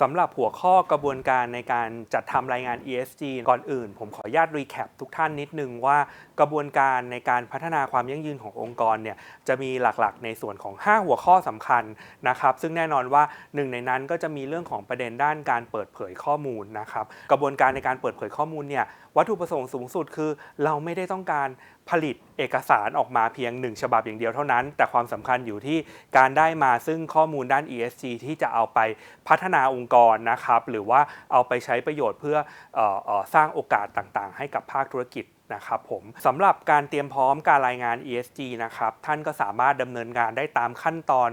สำหรับหัวข้อกระบวนการในการจัดทำรายงาน ESG ก่อนอื่น ผมขออนุญาตรีแคปทุกท่านนิดนึงว่ากระบวนการในการพัฒนาความยั่งยืนขององค์กรเนี่ยจะมีหลักๆ ในส่วนของ 5 หัวข้อสำคัญนะครับ ซึ่งแน่นอนว่าหนึ่งในนั้นก็จะมีเรื่องของประเด็นด้านการเปิดเผยข้อมูลนะครับ กระบวนการในการเปิดเผยข้อมูลเนี่ยวัตถุประสงค์สูงสุดคือ เราไม่ได้ต้องการผลิตเอกสารออกมาเพียงหนึ่งฉบับอย่างเดียวเท่านั้น แต่ความสำคัญอยู่ที่การได้มาซึ่งข้อมูลด้าน ESG ที่จะเอาไปพัฒนาองค์กรนะครับ หรือว่าเอาไปใช้ประโยชน์เพื่ออออสร้างโอกาสต่างๆ ให้กับภาคธุรกิจ นะครับผมสำหรับการเตรียมพร้อมการรายงาน ESG นะครับท่านก็สามารถดำเนินงานได้ตามขั้นตอน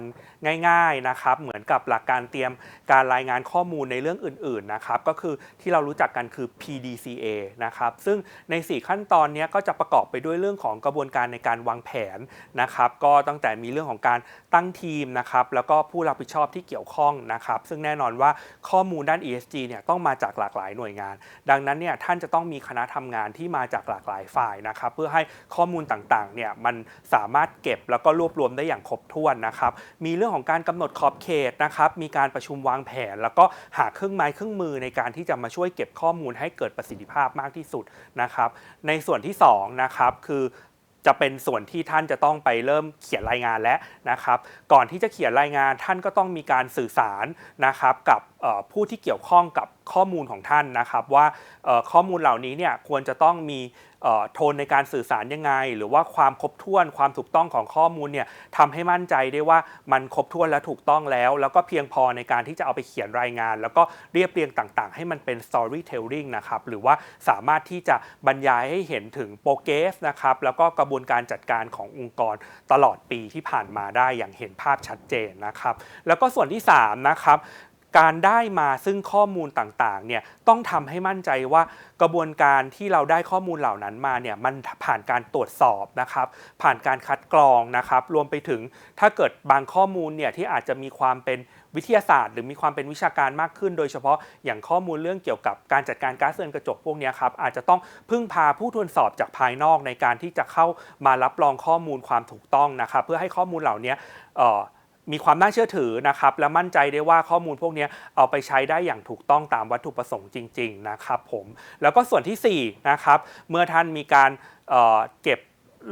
ง่ายๆนะครับเหมือนกับหลักการเตรียมการรายงานข้อมูลในเรื่องอื่นๆนะครับก็คือที่เรารู้จักกันคือ PDCA นะครับซึ่งใน 4 ขั้นตอนนี้ก็จะประกอบไปด้วยเรื่องของกระบวนการในการวางแผนนะครับก็ตั้งแต่มีเรื่องของการตั้งทีมนะครับแล้วก็ผู้รับผิดชอบที่เกี่ยวข้องนะครับซึ่งแน่นอนว่าข้อมูลด้าน ESG เนี่ยต้องมาจากหลากหลายหน่วยงาน ดังนั้นเนี่ยท่านจะต้องมีคณะทำงานที่มาจากหลากหลายฝ่ายนะครับเพื่อให้ข้อมูลต่างๆเนี่ยมันสามารถเก็บแล้วก็รวบรวมได้อย่างครบถ้วนนะครับมีเรื่องของการกำหนดขอบเขตนะครับมีการประชุมวางแผน แล้วก็หาเครื่องไม้เครื่องมือในการที่จะมาช่วยเก็บข้อมูลให้เกิดประสิทธิภาพมากที่สุดนะครับในส่วนที่2นะครับคือจะเป็นส่วนที่ท่านจะต้องไปเริ่มเขียนรายงานแล้วนะครับ ก่อนที่จะเขียนรายงานท่านก็ต้องมีการสื่อสารนะครับกับผู้ที่เกี่ยวข้องกับข้อมูลของท่านนะครับ ว่าข้อมูลเหล่านี้เนี่ยควรจะต้องมีโทนในการสื่อสารยังไง หรือว่าความครบถ้วนความถูกต้องของข้อมูลเนี่ยทำให้มั่นใจได้ว่ามันครบถ้วนและถูกต้องแล้ว แล้วก็เพียงพอในการที่จะเอาไปเขียนรายงาน แล้วก็เรียบเรียงต่างๆ ให้มันเป็น storytelling นะครับหรือว่าสามารถที่จะบรรยายให้เห็นถึงโปรเกสนะครับแล้วก็กระบวนการจัดการขององค์กรตลอดปีที่ผ่านมาได้อย่างเห็นภาพชัดเจนนะครับ แล้วก็ส่วนที่3นะครับ การได้มาซึ่งข้อมูลต่างๆเนี่ยต้องทำให้มั่นใจว่ากระบวนการที่เราได้ข้อมูลเหล่านั้นมาเนี่ยมันผ่านการตรวจสอบนะครับผ่านการคัดกรองนะครับรวมไปถึงถ้าเกิดบางข้อมูลเนี่ยที่อาจจะมีความเป็นวิทยาศาสตร์ หรือมีความเป็นวิชาการมากขึ้น โดยเฉพาะอย่างข้อมูลเรื่องเกี่ยวกับการจัดการก๊าซเรือนกระจกพวกนี้ครับอาจจะต้องพึ่งพาผู้ตรวจสอบจากภายนอกในการที่จะเข้ามารับรองข้อมูลความถูกต้องนะครับเพื่อให้ข้อมูลเหล่านี้ มีความน่าเชื่อถือนะครับและมั่นใจได้ว่าข้อมูลพวกนี้เอาไปใช้ได้อย่างถูกต้องตามวัตถุประสงค์จริง ๆ นะครับผมแล้วก็ส่วนที่4นะครับเมื่อท่านมีการเเก็บ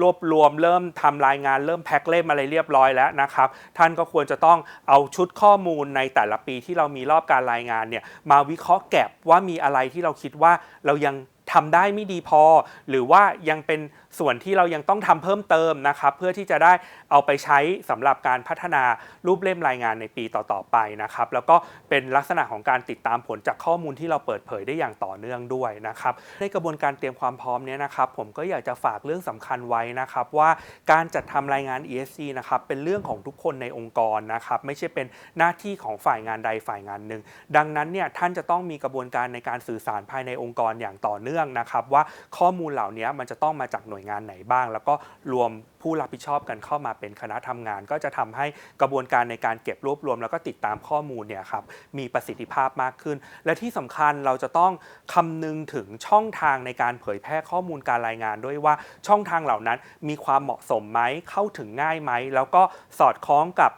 รวบรวมเริ่มทำรายงานเริ่มแพ็คเล่มอะไรเรียบร้อยแล้วนะครับ ท่านก็ควรจะต้องเอาชุดข้อมูลในแต่ละปีที่เรามีรอบการรายงานเนี่ยมาวิเคราะห์แก็บว่ามีอะไรที่เราคิดว่าเรายังทำได้ไม่ดีพอ หรือว่ายังเป็น ส่วนที่เรายังต้องทำเพิ่มเติมนะครับ เพื่อที่จะได้เอาไปใช้สำหรับการพัฒนารูปเล่มรายงานในปีต่อๆไปนะครับ แล้วก็เป็นลักษณะของการติดตามผลจากข้อมูลที่เราเปิดเผยได้อย่างต่อเนื่องด้วยนะครับ ในกระบวนการเตรียมความพร้อมเนี้ยนะครับ ผมก็อยากจะฝากเรื่องสำคัญไว้นะครับว่าการจัดทำรายงาน ESG นะครับเป็นเรื่องของทุกคนในองค์กรนะครับ ไม่ใช่เป็นหน้าที่ของฝ่ายงานใดฝ่ายงานหนึ่งดังนั้นเนี่ยท่านจะต้องมีกระบวนการในการสื่อสารภายในองค์กรอย่างต่อเนื่องนะครับ ว่าข้อมูลเหล่านี้มันจะต้องมาจากหน่วยงานไหนบ้าง แล้วก็รวมผู้รับผิดชอบกันเข้ามาเป็นคณะทำงาน ก็จะทำให้กระบวนการในการเก็บรวบรวม แล้วก็ติดตามข้อมูลเนี่ยครับมีประสิทธิภาพมากขึ้น และที่สำคัญเราจะต้องคำนึงถึงช่องทางในการเผยแพร่ข้อมูลการรายงานด้วยว่าช่องทางเหล่านั้น มีความเหมาะสมไหมเข้าถึงง่ายไหมแล้วก็สอดคล้องกับ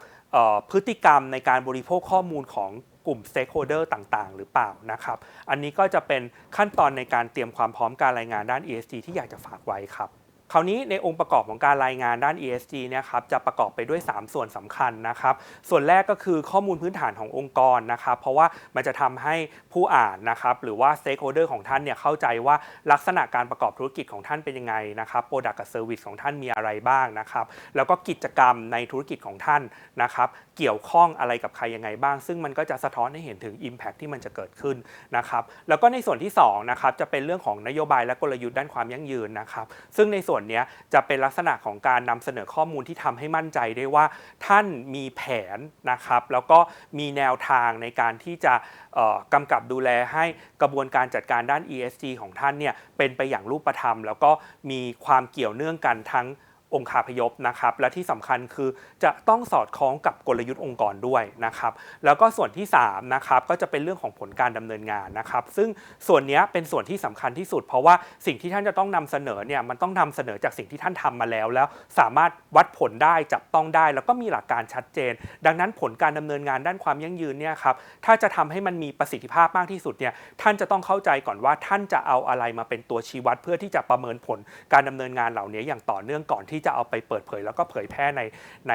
พฤติกรรมในการบริโภคข้อมูลของ กลุ่ม stakeholder ต่างๆ หรือเปล่านะครับ อันนี้ก็จะเป็นขั้นตอนในการเตรียมความพร้อมการรายงานด้าน ESG ที่อยากจะฝากไว้ครับ คราวนี้ในองค์ประกอบของการรายงานด้าน ESG เนี่ยครับจะประกอบไปด้วย 3 ส่วนสำคัญนะครับ ส่วนแรกก็คือข้อมูลพื้นฐานขององค์กรนะครับ เพราะว่ามันจะทำให้ผู้อ่านนะครับหรือว่า stakeholder ของท่านเนี่ยเข้าใจว่าลักษณะการประกอบธุรกิจของท่านเป็นยังไงนะครับ product กับ service ของท่านมีอะไรบ้างนะครับ แล้วก็กิจกรรมในธุรกิจของท่านนะครับเกี่ยวข้องอะไรกับใครยังไงบ้าง ซึ่งมันก็จะสะท้อนให้เห็นถึง Impact ที่มันจะเกิดขึ้นนะครับ แล้วก็ในส่วนที่2นะครับจะเป็นเรื่องของนโยบายและกลยุทธ์ด้านความยั่งยืนนะครับ ซึ่งในส่วนเนี้จะเป็นลักษณะของการนำเสนอข้อมูลที่ทำให้มั่นใจได้ว่าท่านมีแผนนะครับ แล้วก็มีแนวทางในการที่จะเอ่อกำกับดูแลให้กระบวนการจัดการด้าน ESG ของท่านเนี่ยเป็นไปอย่างรูปธรรม แล้วก็มีความเกี่ยวเนื่องกันทั้ง องคาพยพนะครับ และที่สำคัญคือจะต้องสอดคล้องกับกลยุทธ์องค์กรด้วยนะครับ แล้วก็ส่วนที่3นะครับก็จะเป็นเรื่องของผลการดำเนินงานนะครับ ซึ่งส่วนนี้เป็นส่วนที่สำคัญที่สุด เพราะว่าสิ่งที่ท่านจะต้องนำเสนอเนี่ยมันต้องนำเสนอจากสิ่งที่ท่านทำมาแล้ว แล้วสามารถวัดผลได้จับต้องได้ แล้วก็มีหลักการชัดเจน ดังนั้นผลการดำเนินงานด้านความยั่งยืนเนี่ยครับถ้าจะทำให้มันมีประสิทธิภาพมากที่สุดเนี่ยท่านจะต้องเข้าใจก่อนว่าท่านจะเอาอะไรมาเป็นตัวชี้วัด เพื่อที่จะประเมินผลการดำเนินงานเหล่านี้อย่างต่อเนื่องก่อนที่จะเอาไปเปิดเผย แล้วก็เผยแพร่ในใน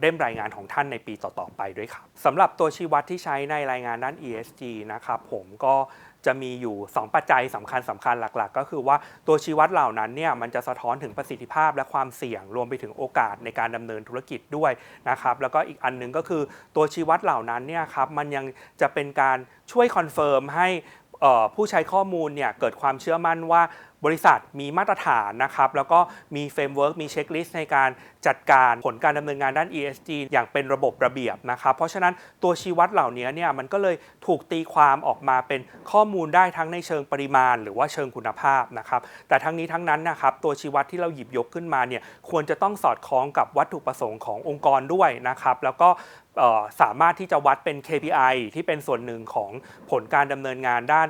เล่มรายงานของท่านในปีต่อๆไปด้วยครับสำหรับตัวชี้วัดที่ใช้ในรายงานด้าน ESG นะครับผมก็จะมีอยู่ 2 ปัจจัยสำคัญสำคัญหลักๆ ก็คือว่าตัวชี้วัดเหล่านั้นเนี่ยมันจะสะท้อนถึงประสิทธิภาพและความเสี่ยงรวมไปถึงโอกาสในการดำเนินธุรกิจด้วยนะครับแล้วก็อีกอันหนึงก็คือตัวชี้วัดเหล่านั้นเนี่ยครับมันยังจะเป็นการช่วยคอนเฟิร์มให้ผู้ใช้ข้อมูลเนี่ยเกิดความเชื่อมั่นว่าบริษัทมีมาตรฐานนะครับ แล้วก็มีเฟรมเวิร์กมีเช็คลิสต์ในการจัดการผลการดำเนินงานด้าน ESG อย่างเป็นระบบระเบียบนะครับ เพราะฉะนั้นตัวชี้วัดเหล่านี้เนี่ยมันก็เลยถูกตีความออกมาเป็นข้อมูลได้ทั้งในเชิงปริมาณ หรือว่าเชิงคุณภาพนะครับ แต่ทั้งนี้ทั้งนั้นนะครับตัวชี้วัดที่เราหยิบยกขึ้นมาเนี่ยควรจะต้องสอดคล้องกับวัตถุประสงค์ขององค์กรด้วยนะครับแล้วก็สามารถที่จะวัดเป็น KPI ที่เป็นส่วนหนึ่งของผลการดำเนินงานด้าน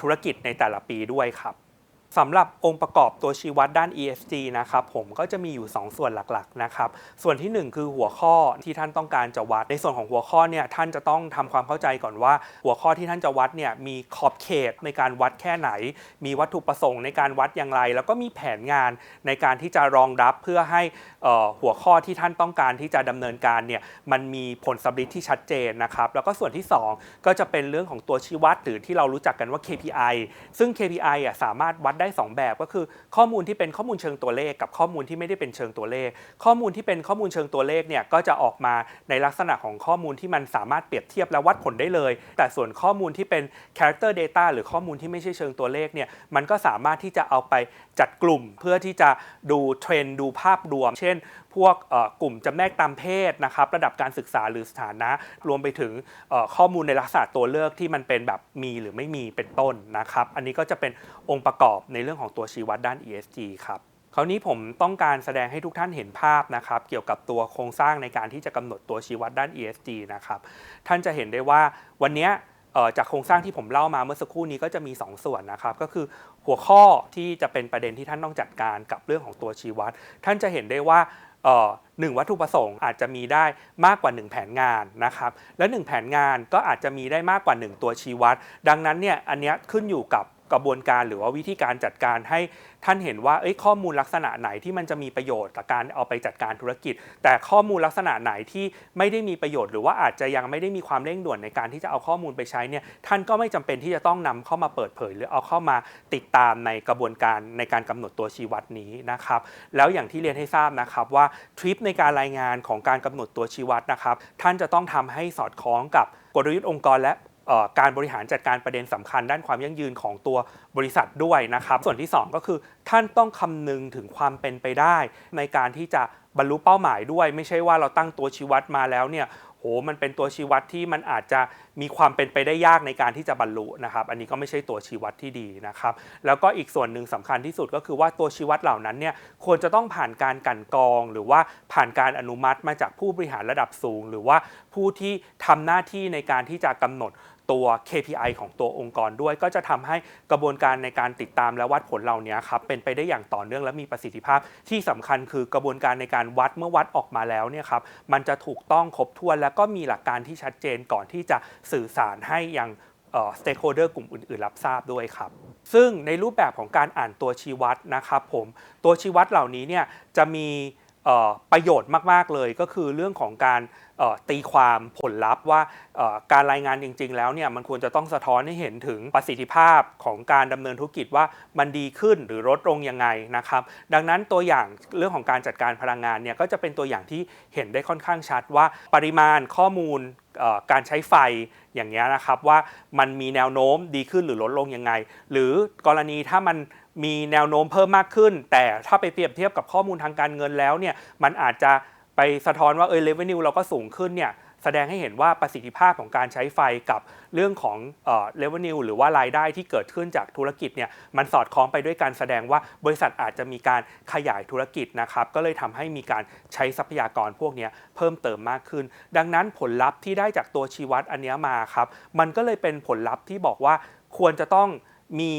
ธุรกิจในแต่ละปีด้วยครับ สำหรับองค์ประกอบตัวชี้วัดด้าน ESG นะครับผมก็จะมีอยู่ 2 ส่วนหลักๆนะครับส่วนทีหนึ่1 คือหัวข้อที่ท่านต้องการจะวัด ในส่วนของหัวข้อเนี่ยท่านจะต้องทำความเข้าใจก่อนว่า หัวข้อที่ท่านจะวัดเนี่ยมีขอบเขตในการวัดแค่ไหน มีวัตถุประสงค์ในการวัดอย่างไร แล้วก็มีแผนงานในการที่จะรองรับเพื่อให้หัวข้อที่ท่านต้องการที่จะดำเนินการเนี่ยมันมีผลสำลิดที่ชัดเจนนะครับแล้วก็ส่วนที่ 2 ก็จะเป็นเรื่องของตัวชี้วัดหรือที่เรารู้จักกันว่า KPI ซึ่ง KPI อะสามารถวัดได้ได้ 2 แบบก็คือข้อมูลที่เป็นข้อมูลเชิงตัวเลข กับข้อมูลที่ไม่ได้เป็นเชิงตัวเลข ข้อมูลที่เป็นข้อมูลเชิงตัวเลขเนี่ยก็จะออกมาในลักษณะของข้อมูลที่มันสามารถเปรียบเทียบและวัดผลได้เลย แต่ส่วนข้อมูลที่เป็น character data หรือข้อมูลที่ไม่ใช่เชิงตัวเลขเนี่ยมันก็สามารถที่จะเอาไปจัดกลุ่มเพื่อที่จะดูเทรนด์ดูภาพรวม เช่น พวกกลุ่มจำแนกตามเพศนะครับระดับการศึกษาหรือสถานะ รวมไปถึงข้อมูลในลักษณะตัวเลือกที่มันเป็นแบบมีหรือไม่มีเป็นต้นนะครับอันนี้ก็จะเป็นองค์ประกอบในเรื่องของตัวชี้วัดด้าน ESG ครับคราวนี้ผมต้องการแสดงให้ทุกท่านเห็นภาพนะครับ เกี่ยวกับตัวโครงสร้างในการที่จะกำหนดตัวชี้วัดด้าน ESG นะครับ ท่านจะเห็นได้ว่าวันนี้จากโครงสร้างที่ผมเล่ามาเมื่อสักครู่นี้ก็จะมี 2 ส่วนนะครับ ก็คือหัวข้อที่จะเป็นประเด็นที่ท่านต้องจัดการกับเรื่องของตัวชี้วัด ท่านจะเห็นได้ว่า หนึ่งวัตถุประสงค์อาจจะมีได้มากกว่า 1 แผนงานนะครับและ 1 แผนงานก็อาจจะมีได้มากกว่า 1 ตัวชี้วัด ดังนั้นเนี่ยอันนี้ขึ้นอยู่กับ กระบวนการหรือว่าวิธีการจัดการให้ท่านเห็นว่าข้อมูลลักษณะไหนที่มันจะมีประโยชน์กับการเอาไปจัดการธุรกิจ แต่ข้อมูลลักษณะไหนที่ไม่ได้มีประโยชน์ หรือว่าอาจจะยังไม่ได้มีความเร่งด่วนในการที่จะเอาข้อมูลไปใช้เนี่ยท่านก็ไม่จำเป็นที่จะต้องนำเข้ามาเปิดเผย หรือเอาเข้ามาติดตามในกระบวนการในการกำหนดตัวชี้วัดนี้นะครับแล้วอย่างที่เรียนให้ทราบนะครับว่าทริปในการรายงานของการกำหนดตัวชี้วัดนะครับท่านจะต้องทำให้สอดคล้องกับกลยุทธ์องค์กรและ การบริหารจัดการประเด็นสำคัญด้านความยั่งยืนของตัวบริษัทด้วยนะครับ ส่วนที่ 2 ก็คือท่านต้องคำนึงถึงความเป็นไปได้ ในการที่จะบรรลุเป้าหมายด้วย ไม่ใช่ว่าเราตั้งตัวชี้วัดมาแล้วเนี่ยโหมันเป็นตัวชี้วัดที่มันอาจจะมีความเป็นไปได้ยากในการที่จะบรรลุนะครับ อันนี้ก็ไม่ใช่ตัวชี้วัดที่ดีนะครับ แล้วก็อีกส่วนหนึ่งสำคัญที่สุดก็คือว่าตัวชี้วัดเหล่านั้นเนี่ยควรจะต้องผ่านการกันกรอง หรือว่าผ่านการอนุมัติมาจากผู้บริหารระดับสูง หรือว่าผู้ที่ทำหน้าที่ในการที่จะกำหนด ตัว KPI ของตัวองค์กรด้วย ก็จะทำให้กระบวนการในการติดตามและวัดผลเหล่านี้ครับเป็นไปได้อย่างต่อเนื่องและมีประสิทธิภาพ ที่สำคัญคือกระบวนการในการวัดเมื่อวัดออกมาแล้วเนี่ยครับมันจะถูกต้องครบถ้วน และก็มีหลักการที่ชัดเจนก่อนที่จะสื่อสารให้อยังสเต็กโฮเดอร์กลุ่มอื่น ๆ รับทราบด้วยครับ ซึ่งในรูปแบบของการอ่านตัวชี้วัดนะครับผมตัวชี้วัดเหล่านี้เนี่ยจะมี ประโยชน์มาก ๆ เลยก็คือเรื่องของการตีความผลลัพธ์ว่าการรายงานจริง ๆ แล้วเนี่ยมันควรจะต้องสะท้อนให้เห็นถึงประสิทธิภาพของการดำเนินธุรกิจว่ามันดีขึ้นหรือลดลงยังไงนะครับ ดังนั้นตัวอย่างเรื่องของการจัดการพลังงานเนี่ยก็จะเป็นตัวอย่างที่เห็นได้ค่อนข้างชัดว่าปริมาณข้อมูลการใช้ไฟอย่างเงี้นะครับว่ามันมีแนวโน้มดีขึ้นหรือลดลงยังไง หรือกรณีถ้ามัน มีแนวโน้มเพิ่มมากขึ้น แต่ถ้าไปเปรียบเทียบกับข้อมูลทางการเงินแล้วเนี่ยมันอาจจะไปสะท้อนว่าเออเลเวนิวเราก็สูงขึ้นเนี่ยแสดงให้เห็นว่าประสิทธิภาพของการใช้ไฟกับเรื่องของเอ่อ revenue หรือว่ารายได้ที่เกิดขึ้นจากธุรกิจเนี่ยมันสอดคล้องไปด้วยการแสดงว่าบริษัทอาจจะมีการขยายธุรกิจนะครับก็เลยทำให้มีการใช้ทรัพยากรพวกนี้เพิ่มเติมมากขึ้น ดังนั้นผลลัพธ์ที่ได้จากตัวชีวัดอันนี้มาครับมันก็เลยเป็นผลลัพธ์ที่บอกว่าควรจะต้องมี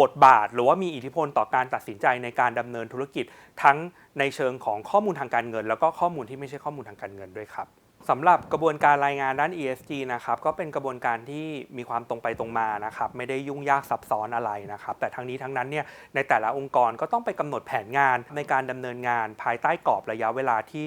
บทบาท หรือว่ามีอิทธิพลต่อการตัดสินใจในการดำเนินธุรกิจทั้งในเชิงของข้อมูลทางการเงิน แล้วก็ข้อมูลที่ไม่ใช่ข้อมูลทางการเงินด้วยครับ สำหรับกระบวนการรายงานด้าน ESG นะครับก็เป็นกระบวนการที่มีความตรงไปตรงมานะครับไม่ได้ยุ่งยากซับซ้อนอะไรนะครับแต่ทั้งนี้ทั้งนั้นเนี่ยในแต่ละองค์กรก็ต้องไปกำหนดแผนงานในการดำเนินงานภายใต้กรอบระยะเวลาที่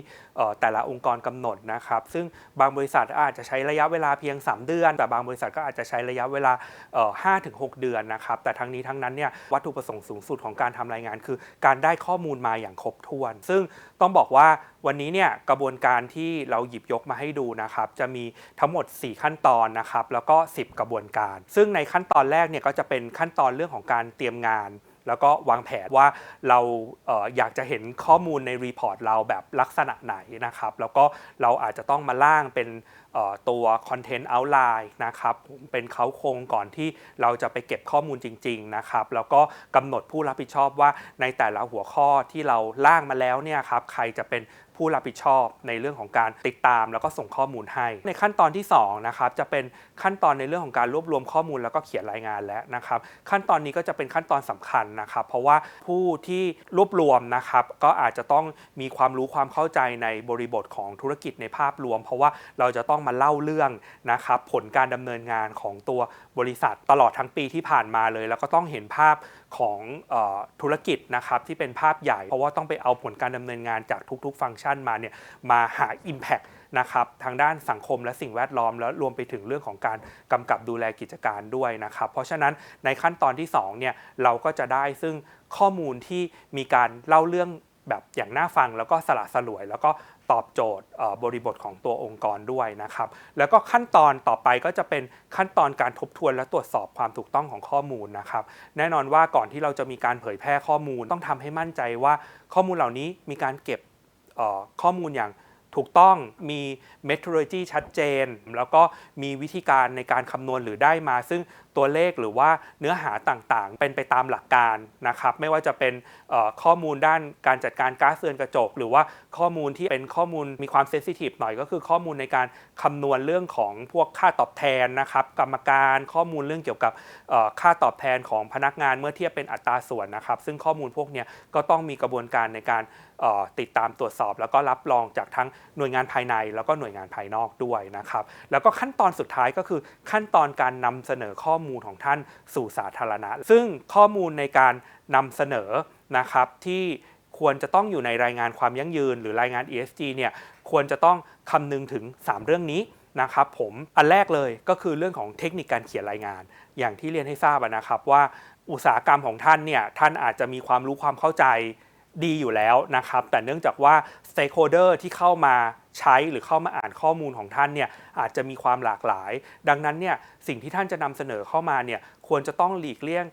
แต่ละองค์กรกำหนดนะครับซึ่งบางบริษัทอาจจะใช้ระยะเวลาเพียง 3 เดือน แต่บางบริษัทก็อาจจะใช้ระยะเวลาเอ่อ5ถึง6เดือนนะครับแต่ทั้งนี้ทั้งนั้นเนี่ยวัตถุประสงค์สูงสุดของการทำรายงาน คือการได้ข้อมูลมาอย่างครบถ้วน ซึ่งต้องบอกว่า วันนี้เนี่ยกระบวนการที่เราหยิบยกมาให้ดูนะครับ จะมีทั้งหมด 4 ขั้นตอนนะครับ แล้วก็ 10 กระบวนการ ซึ่งในขั้นตอนแรกเนี่ยก็จะเป็นขั้นตอนเรื่องของการเตรียมงาน แล้วก็วางแผนว่าเราเอออยากจะเห็นข้อมูลในรีพอร์ตเราแบบลักษณะไหนนะครับ แล้วก็เราอาจจะต้องมาล่างเป็นเอ่อตัว Content Outline นะครับเป็นเขาโครงก่อนที่เราจะไปเก็บข้อมูลจริง ๆ นะครับ แล้วก็กำหนดผู้รับผิดชอบว่าในแต่ละหัวข้อที่เราล่างมาแล้วเนี่ยครับใครจะเป็น ผู้รับผิดชอบในเรื่องของการติดตามแล้วก็ส่งข้อมูลให้ ในขั้นตอนที่2นะครับจะเป็นขั้นตอนในเรื่องของการรวบรวมข้อมูลแล้วก็เขียนรายงานแล้วนะครับ ขั้นตอนนี้ก็จะเป็นขั้นตอนสำคัญนะครับ เพราะว่าผู้ที่รวบรวมนะครับ ก็อาจจะต้องมีความรู้ความเข้าใจในบริบทของธุรกิจในภาพรวม เพราะว่าเราจะต้องมาเล่าเรื่องนะครับผลการดำเนินงานของตัวบริษัทตลอดทั้งปีที่ผ่านมาเลย แล้วก็ต้องเห็นภาพ ของอธุรกิจนะครับที่เป็นภาพใหญ่ เพราะว่าต้องไปเอาผลการดำเนินงานจากทุก ๆ ฟังก์ชันมาเนี่ยมาหา Impact นะครับทางด้านสังคมและสิ่งแวดล้อม แล้วรวมไปถึงเรื่องของการกำกับดูแลกิจการด้วยนะครับ เพราะฉะนั้นในขั้นตอนที่2เนี่ยเราก็จะได้ซึ่งข้อมูลที่มีการเล่าเรื่องแบบอย่างน่าฟังแล้วก็สละสลวย แล้วก็ ตอบโจทย์บริบทของตัวองค์กรด้วยนะครับ แล้วก็ขั้นตอนต่อไปก็จะเป็นขั้นตอนการทบทวนและตรวจสอบความถูกต้องของข้อมูลนะครับ แน่นอนว่าก่อนที่เราจะมีการเผยแพร่ข้อมูล ต้องทำให้มั่นใจว่าข้อมูลเหล่านี้มีการเก็บข้อมูลอย่างถูกต้องมี methodology ชัดเจน แล้วก็มีวิธีการในการคำนวณหรือได้มา ซึ่งตัวเลขหรือว่าเนื้อหาต่างๆ เป็นไปตามหลักการนะครับไม่ว่าจะเป็นข้อมูลด้านการจัดการก๊าซเรือนกระจก หรือว่าข้อมูลที่เป็นข้อมูลมีความเซนซิทีฟหน่อยก็คือข้อมูลในการคำนวณเรื่องของพวกค่าตอบแทนนะครับกรรมการข้อมูลเรื่องเกี่ยวกับค่าตอบแทนของพนักงานเมื่อเทียบเป็นอัตราส่วนนะครับ ซึ่งข้อมูลพวกนี้ก็ต้องมีกระบวนการในการติดตามตรวจสอบ แล้วก็รับรองจากทั้งหน่วยงานภายใน แล้วก็หน่วยงานภายนอกด้วยนะครับแล้วก็ขั้นตอนสุดท้ายก็คือขั้นตอนการนำเสนอข้อมูลของท่านสู่สาธารณะ ซึ่งข้อมูลในการนำเสนอนะครับที่ควรจะต้องอยู่ในรายงานความยั่งยืน หรือรายงาน ESG เนี่ยควรจะต้องคำนึงถึง 3 เรื่องนี้นะครับผมอันแรกเลยก็คือเรื่องของเทคนิคการเขียนรายงาน อย่างที่เรียนให้ทราบนะครับว่าอุตสาหกรรมของท่านเนี่ยท่านอาจจะมีความรู้ความเข้าใจดีอยู่แล้วนะครับ แต่เนื่องจากว่า stakeholder ที่เข้ามา ใช้หรือเข้ามาอ่านข้อมูลของท่านเนี่ยอาจจะมีความหลากหลาย ดังนั้นเนี่ยสิ่งที่ท่านจะนำเสนอเข้ามาเนี่ยควรจะต้องหลีกเลี่ยง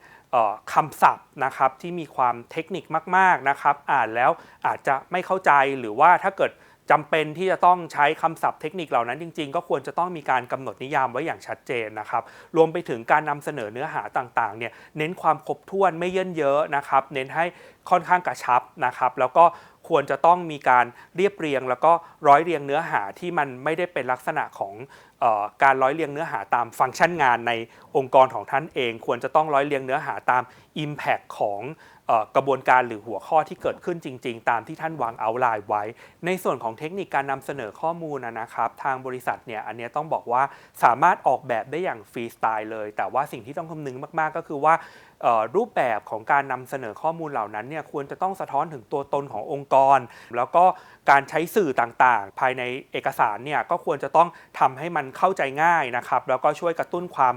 คำศัพท์นะครับที่มีความเทคนิคมากๆนะครับ อ่านแล้วอาจจะไม่เข้าใจหรือว่าถ้าเกิดจำเป็นที่จะต้องใช้คำศัพท์เทคนิคเหล่านั้นจริง ๆ ก็ควรจะต้องมีการกำหนดนิยามไว้อย่างชัดเจนนะครับ รวมไปถึงการนำเสนอเนื้อหาต่างๆเนี่ยเน้นความครบถ้วนไม่เยินเยอะนะครับ เน้นให้ค่อนข้างกระชับนะครับ แล้วก็ ควรจะต้องมีการเรียบเรียง แล้วก็ร้อยเรียงเนื้อหาที่มันไม่ได้เป็นลักษณะของออการร้อยเรียงเนื้อหาตามฟังก์ชันงานในองค์กรของท่านเอง ควรจะต้องร้อยเรียงเนื้อหาตาม Impact ของกระบวนการหรือหัวข้อที่เกิดขึ้นจริง ๆ ตามที่ท่านวางเอาไลน์ไว้ ในส่วนของเทคนิคการนำเสนอข้อมูลนะครับ ทางบริษัทเนี่ยอันนี้ต้องบอกว่าสามารถออกแบบได้อย่างฟรีสไตล์เลย แต่ว่าสิ่งที่ต้องคำนึงมากๆก็คือว่า รูปแบบของการนำเสนอข้อมูลเหล่านั้นเนี่ยควรจะต้องสะท้อนถึงตัวตนขององค์กร แล้วก็การใช้สื่อต่างๆ ภายในเอกสารเนี่ยก็ควรจะต้องทำให้มันเข้าใจง่ายนะครับ แล้วก็ช่วยกระตุ้นความ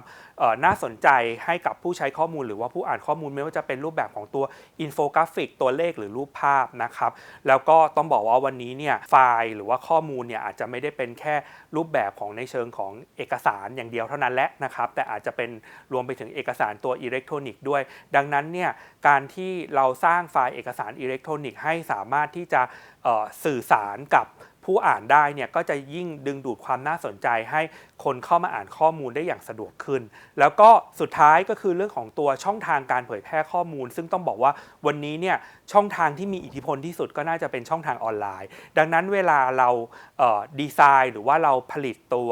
น่าสนใจให้กับผู้ใช้ข้อมูล หรือว่าผู้อ่านข้อมูลไม่ว่าจะเป็นรูปแบบของตัวอินโฟกราฟิก ตัวเลขหรือรูปภาพนะครับแล้วก็ต้องบอกว่าวันนี้เนี่ยไฟล์หรือว่าข้อมูลเนี่ยอาจจะไม่ได้เป็นแค่รูปแบบของในเชิงของเอกสารอย่างเดียวเท่านั้นแหละนะครับแต่อาจจะเป็นรวมไปถึงเอกสารตัวอิเล็กทรอนิกส์ด้วยดังนั้นเนี่ยการที่เราสร้างไฟล์เอกสารอิเล็กทรอนิกส์ให้สามารถที่จะสื่อสารกับผู้อ่านได้เนี่ยก็จะยิ่งดึงดูดความน่าสนใจให้คนเข้ามาอ่านข้อมูลได้อย่างสะดวกขึ้น แล้วก็สุดท้ายก็คือเรื่องของตัวช่องทางการเผยแพร่ข้อมูล ซึ่งต้องบอกว่าวันนี้เนี่ยช่องทางที่มีอิทธิพลที่สุดก็น่าจะเป็นช่องทางออนไลน์ ดังนั้นเวลาเราเดีไซน์หรือว่าเราผลิตตัว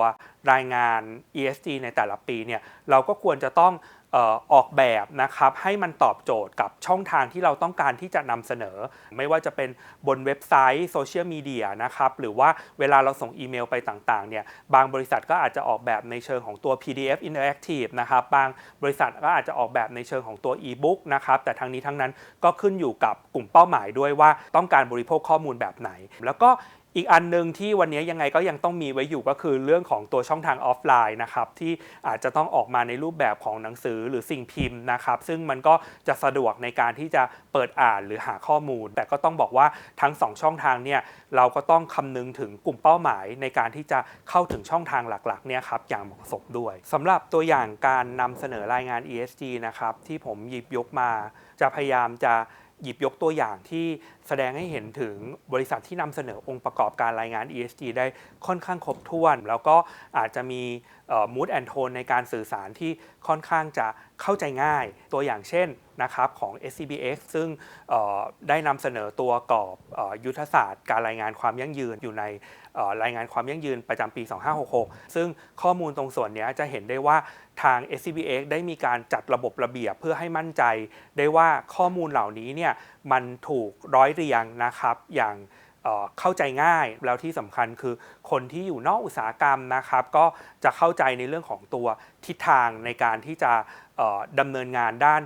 รายงาน ESG ในแต่ละปีเนี่ยเราก็ควรจะต้อง ออออกแบบนะครับให้มันตอบโจทย์กับช่องทางที่เราต้องการที่จะนำเสนอ ไม่ว่าจะเป็นบนเว็บไซต์โซเชียลมีเดียนะครับหรือว่าเวลาเราส่งอีเมลไปต่างๆเนี่ยบางบริษัทก็อาจจะออกแบบในเชิงของตัว PDF Interactive นะครับบางบริษัทก็อาจจะออกแบบในเชิงของตัว e-book นะครับแต่ทั้งนี้ทั้งนั้นก็ขึ้นอยู่กับกลุ่มเป้าหมายด้วยว่าต้องการบริโภคข้อมูลแบบไหน แล้วก็ อีกอันหนึ่งที่วันนี้ยังไงก็ยังต้องมีไว้อยู่ก็คือเรื่องของตัวช่องทางออฟไลน์นะครับที่อาจจะต้องออกมาในรูปแบบของหนังสือหรือสิ่งพิมพ์นะครับซึ่งมันก็จะสะดวกในการที่จะเปิดอ่านหรือหาข้อมูล แต่ก็ต้องบอกว่าทั้งสองช่องทางเนี่ยเราก็ต้องคำนึงถึงกลุ่มเป้าหมาย ในการที่จะเข้าถึงช่องทางหลักๆเนี่ยครับอย่างเหมาะสมด้วยสำหรับตัวอย่างการนำเสนอรายงาน ESG นะครับที่ผมหยิบยกมาจะพยายามจะ หยิบยกตัวอย่างที่แสดงให้เห็นถึงบริษัทที่นำเสนอองค์ประกอบการรายงาน ESG ได้ค่อนข้างครบถ้วน แล้วก็อาจจะมีมูดแอนโทนในการสื่อสารที่ค่อนข้างจะเข้าใจง่าย ตัวอย่างเช่นนะครับของ SCBX ซึ่งได้นำเสนอตัวกรอบอยุทธศาสตร์การรายงานความยั่งยืนอยู่ในรายงานความยั่งยืนประจำปี 2566 ซึ่งข้อมูลตรงส่วนนี้จะเห็นได้ว่า ทาง SCBX ได้มีการจัดระบบระเบียบเพื่อให้มั่นใจ ได้ว่าข้อมูลเหล่านี้เนี่ยมันถูกร้อยเรียงนะครับอย่างเข้าใจง่ายแล้วที่สำคัญคือคนที่อยู่นอกอุตสาหกรรมนะครับ ก็จะเข้าใจในเรื่องของตัวทิศทางในการที่จะดำเนินงานด้าน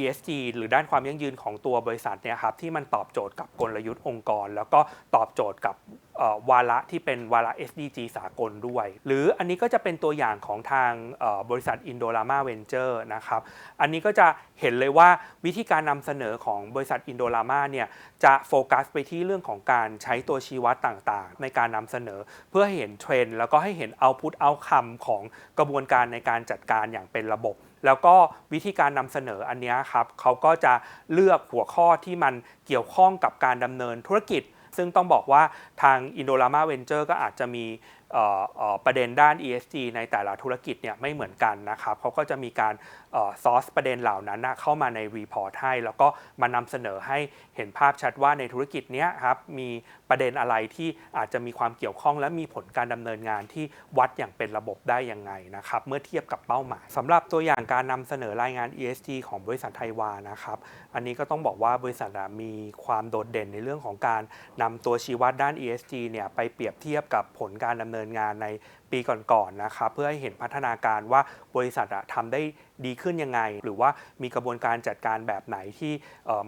ESG หรือด้านความยั่งยืนของตัวบริษัทเนี่ยครับที่มันตอบโจทย์กับกลยุทธ์องค์กร แล้วก็ตอบโจทย์กับ วาระที่เป็นวาระ SDG สากลด้วย หรืออันนี้ก็จะเป็นตัวอย่างของทางบริษัท Indorama Venture นะครับ อันนี้ก็จะเห็นเลยว่าวิธีการนำเสนอของบริษัท Indorama เนี่ยจะโฟกัสไปที่เรื่องของการใช้ตัวชี้วัดต่างๆ ในการนำเสนอเพื่อให้เห็นเทรนด์แล้วก็ให้เห็น output outcome ของกระบวนการในการจัดการอย่างเป็นระบบ แล้วก็วิธีการนำเสนออันนี้ครับเขาก็จะเลือกหัวข้อที่มันเกี่ยวข้องกับการดำเนินธุรกิจ ซึ่งต้องบอกว่าทางอินโดรามาเวนเจอร์ก็อาจจะมี ประเด็นด้าน ESG ในแต่ละธุรกิจเนี่ยไม่เหมือนกันนะครับเขาก็จะมีการซอสประเด็นเหล่านั้นนะเข้ามาในรีพอร์ตให้ แล้วก็มานำเสนอให้เห็นภาพชัดว่าในธุรกิจเนี้ยครับมีประเด็นอะไรที่อาจจะมีความเกี่ยวข้อง และมีผลการดำเนินงานที่วัดอย่างเป็นระบบได้ยังไงนะครับเมื่อเทียบกับเป้าหมายสำหรับตัวอย่างการนำเสนอรายงาน ESG ของบริษัทไทยวานะครับอันนี้ก็ต้องบอกว่าบริษัทมีความโดดเด่นในเรื่องของการนำตัวชี้วัดด้าน ESG เนี่ยไปเปรียบเทียบกับผลการดำเนินงานในปีก่อนๆนะครับเพื่อให้เห็นพัฒนาการว่าบริษัททำได้ดีขึ้นยังไง หรือว่ามีกระบวนการจัดการแบบไหนที่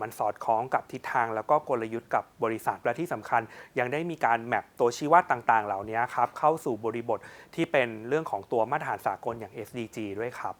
มันสอดคล้องกับทิศทาง แล้วก็กลยุทธ์กับบริษัทและที่สำคัญ ยังได้มีการแมปตัวชี้วัดต่างๆ เหล่านี้ครับเข้าสู่บริบทที่เป็นเรื่องของตัวมาตรฐานสากลอย่าง SDG ด้วยครับ